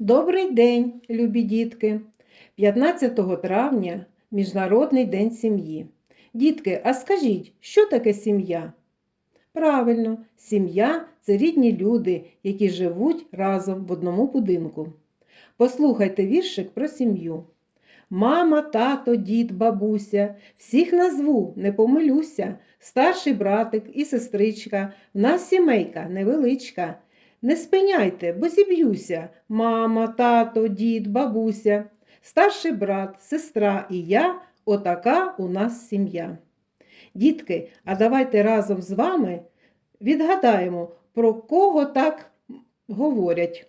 Добрий день, любі дітки! 15 травня Міжнародний день сім'ї. Дітки, а скажіть, що таке сім'я? Правильно, сім'я це рідні люди, які живуть разом в одному будинку. Послухайте віршик про сім'ю. Мама, тато, дід, бабуся, всіх назву, не помилюся, старший братик і сестричка, в нас сімейка невеличка. Не спиняйте, бо зіб'юся. Мама, тато, дід, бабуся, старший брат, сестра і я отака у нас сім'я. Дітки, а давайте разом з вами відгадаємо, про кого так говорять.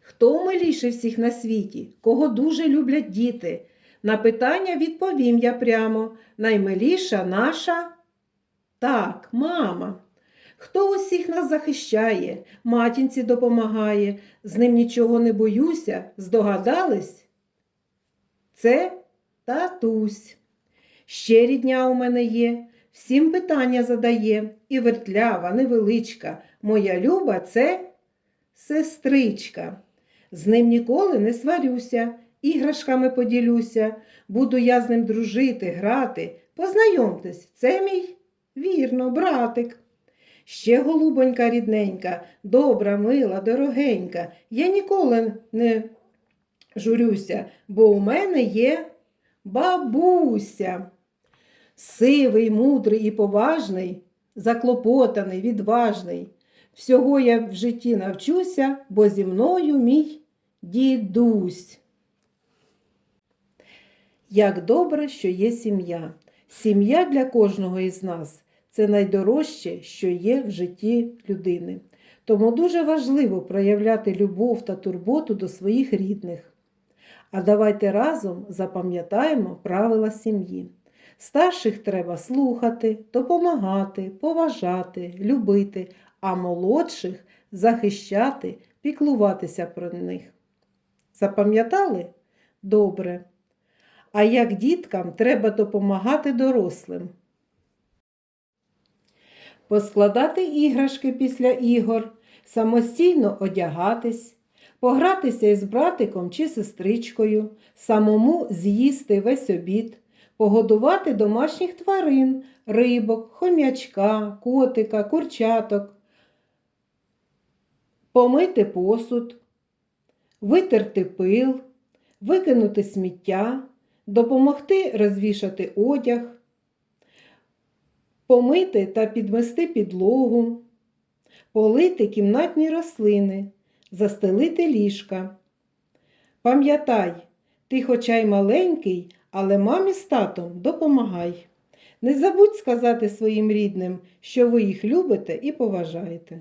Хто миліше всіх на світі, кого дуже люблять діти? На питання відповім я прямо. Наймиліша наша так, мама. Хто усіх нас захищає, матінці допомагає, з ним нічого не боюся, здогадались? Це татусь. Ще рідня у мене є, всім питання задає, і вертлява, невеличка, моя люба це сестричка. З ним ніколи не сварюся, іграшками поділюся, буду я з ним дружити, грати. Познайомтесь, це мій вірно, братик. Ще голубонька рідненька, добра, мила, дорогенька. Я ніколи не журюся, бо у мене є бабуся. Сивий, мудрий і поважний, заклопотаний, відважний. Всього я в житті навчуся, бо зі мною мій дідусь. Як добре, що є сім'я. Сім'я для кожного із нас це найдорожче, що є в житті людини. Тому дуже важливо проявляти любов та турботу до своїх рідних. А давайте разом запам'ятаємо правила сім'ї. Старших треба слухати, допомагати, поважати, любити, а молодших захищати, піклуватися про них. Запам'ятали? Добре. А як діткам треба допомагати дорослим? Поскладати іграшки після ігор, самостійно одягатись, погратися із братиком чи сестричкою, самому з'їсти весь обід, погодувати домашніх тварин, рибок, хом'ячка, котика, курчаток, помити посуд, витерти пил, викинути сміття, допомогти розвішати одяг, помити та підмести підлогу, полити кімнатні рослини, застелити ліжка. Пам'ятай, ти хоча й маленький, але мамі з татом допомагай. Не забудь сказати своїм рідним, що ви їх любите і поважаєте.